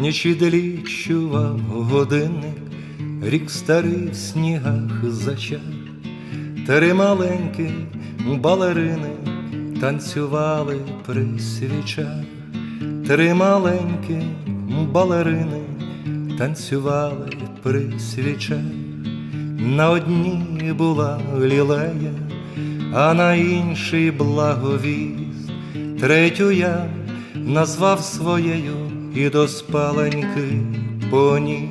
ніч відлічував годинник, рік старий в снігах зачав. Три маленькі балерини танцювали при свічах, три маленькі балерини танцювали при свічах. На одній була лілея, а на іншій благовіст. Третю я назвав своєю і до спаленьки поніс.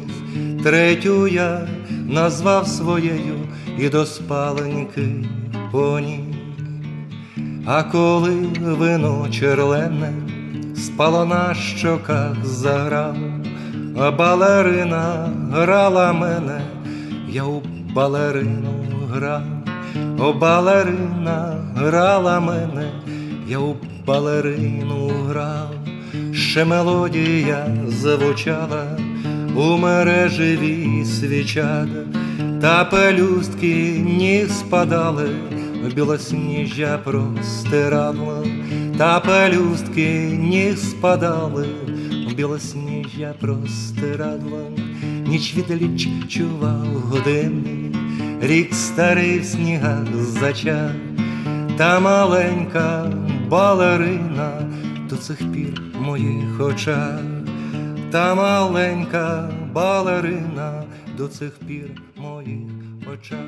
Третю я назвав своєю і до спаленьки поніс. А коли вино черлене спало на щоках заграв, а балерина грала мене, я у балерину грав, о балерина грала мене, я у балерину грав, ще мелодія звучала у мережеві свічада, та пелюстки ніг спадали, білосніжжя простирало, та пелюстки ніг спадали, білосніжжя простирало, ніч відлічував годинник, рік старий в снігах зачав, та маленька балерина до цих пір в моїх очах, та маленька балерина до цих пір в моїх очах.